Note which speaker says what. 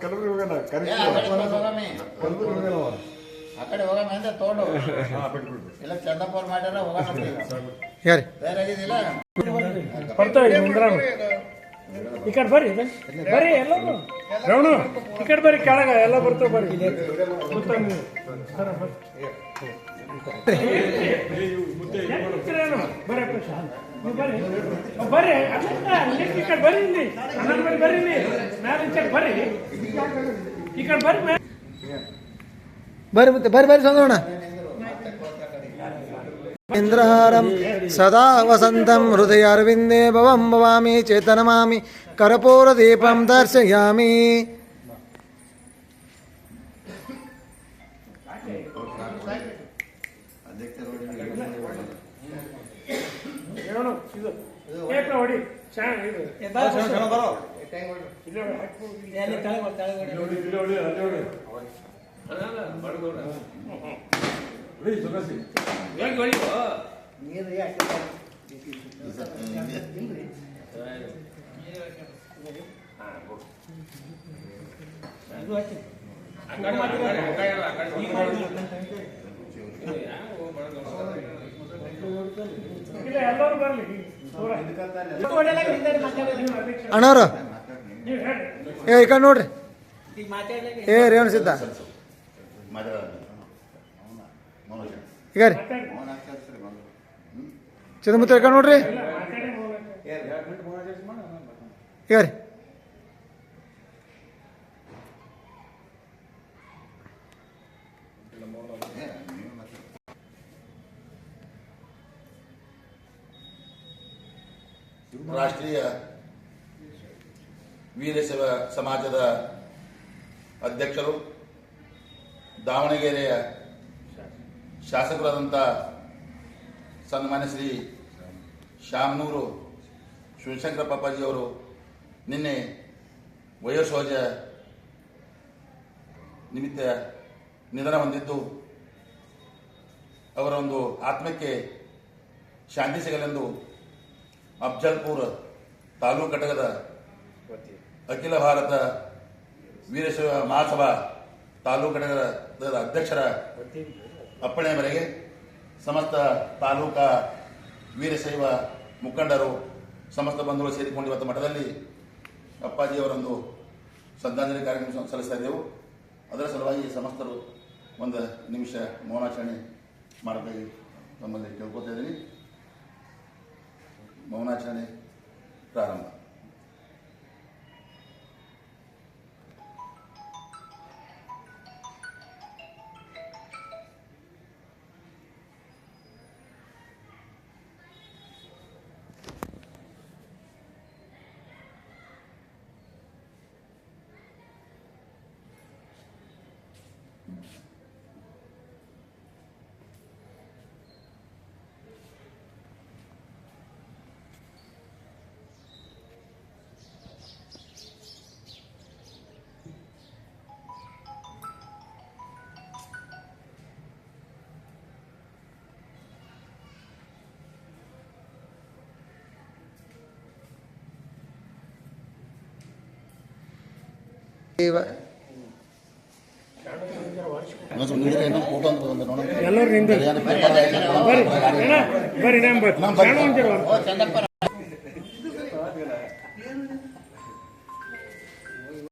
Speaker 1: ಕಲಬುರಗಿ ಹೋಗೋಣ ಕಲಬುರಗಿ ಹೋಗೋಣ
Speaker 2: ಆ ಕಡೆ ಹೋಗೋಣ ಅಂತ ತಗೊಂಡು ಇಲ್ಲ ಚಂದಪ್ಪವ್ರು ಮಾಡ್ಯಾರ ಹೋಗೋಣ
Speaker 3: ಬರ್ತಾವೆ ನಿಂದ್ರಾಮ ಈ ಕಡೆ ಬರ್ರಿ ಇದು. ಬರ್ರಿ ಎಲ್ಲರೂ ರವಣ ಈ ಕಡೆ ಬರ್ರಿ ಕೆಳಗ ಎಲ್ಲ ಬರ್ತಾವ ಬರ್ರಿ ಬರ್ರಿ. ಯಾಕ್ ಕೂತ್ರೇನು? ಬರ್ರಿ ಪ್ರಶಾಂತ್. ನೀವು ಬರ್ರಿ. ಅಹ್, ಬರ್ರಿ. ಅಲ್ಲಿಂದ, ಅಲ್ಲಿಂದ ಈ ಕಡೆ ಬರ್ರಿ ಇಲ್ಲಿ. ಅಣ್ಣನ್ ಬರ್ರಿ ಬರ್ರಿ ಇಲ್ಲಿ. ಮ್ಯಾಲ ಈಚೆ ಬರ್ರಿ. ಈ ಕಡೆ ಬರ್ರಿ ಮ್ಯಾಲ.
Speaker 4: ಬರ್ರಿ ಮತ್ತೆ ಬರ್ರಿ ಬರ್ರಿ ಸಂಗೋಣ ಇಂದ್ರಹಾರಂ ಸದಾ ವಸಂತಂ ಹೃದಯ ಅರವಿಂದೇ ಭವಂ ಭವಾಮಿ ಚೇತನಮಾಮಿ ಕರ್ಪೂರದೀಪಂ
Speaker 3: ಇದು. ಟೇಪ್ ಹೊಡಿ. ಶಾಣ ಇದು. ಹಾಕ್ಬಿಡು. ಇಲ್ಲಿ ಅಲ್ಲಿ ಹೊಡಿ. ಇಲ್ಲ ಎಲ್ಲರೂ ಬರ್ಲಿ.
Speaker 4: ಅಣ್ಣವ್ರು? ಏ ಈ ಕಡೆ ನೋಡ್ರಿ. ಏ ರೇವಣ ಸಿದ್ಧ. ಈಗ ರೀ. ಈ ಕಡೆ ನೋಡ್ರಿ. ಈಗ ರೀ.
Speaker 5: ರಾಷ್ಟ್ರೀಯ ವೀರಶೈವ ಸಮಾಜದ ಅಧ್ಯಕ್ಷರು, ದಾವಣಗೆರೆಯ ಶಾಸಕರಾದಂಥ ಸನ್ಮಾನ್ಯ ಶ್ರೀ ಶಾಮನೂರು ಶಿವಶಂಕರ ಪಾಪಾಜಿಯವರು ನಿನ್ನೆ ವಯೋಸಹಜ ನಿಮಿತ್ತ ನಿಧನ ಹೊಂದಿದ್ದು, ಅವರ ಒಂದು ಆತ್ಮಕ್ಕೆ ಶಾಂತಿ ಸಿಗಲೆಂದು ಅಫ್ಜಲ್ಪುರ್ ತಾಲೂಕು ಘಟಕದ ಅಖಿಲ ಭಾರತ ವೀರಶೈವ ಮಹಾಸಭಾ ತಾಲೂಕು ಘಟಕದ ಅಧ್ಯಕ್ಷರ ಅಪ್ಪಣೆ ಮೇರೆಗೆ ಸಮಸ್ತ ತಾಲೂಕಾ ವೀರಶೈವ ಮುಖಂಡರು ಸಮಸ್ತ ಬಂಧುಗಳು ಸೇರಿಕೊಂಡು ಇವತ್ತು ಮಠದಲ್ಲಿ ಅಪ್ಪಾಜಿಯವರೊಂದು ಶ್ರದ್ಧಾಂಜಲಿ ಕಾರ್ಯಕ್ರಮ ಸಲ್ಲಿಸ್ತಾ ಇದ್ದೆವು. ಅದರ ಸಲುವಾಗಿ ಸಮಸ್ತರು ಒಂದು ನಿಮಿಷ ಮೌನಾಚರಣೆ ಮಾಡಬೇಕು ತಮ್ಮಲ್ಲಿ ಕೇಳ್ಕೊತಾ ಇದ್ದೀನಿ. ಮೌನಾಚರಣೆ ಪ್ರಾರಂಭ
Speaker 3: ಎಲ್ಲರೂ ನಿಂದು ಬರ್ರಿ ಬರ್ರಿ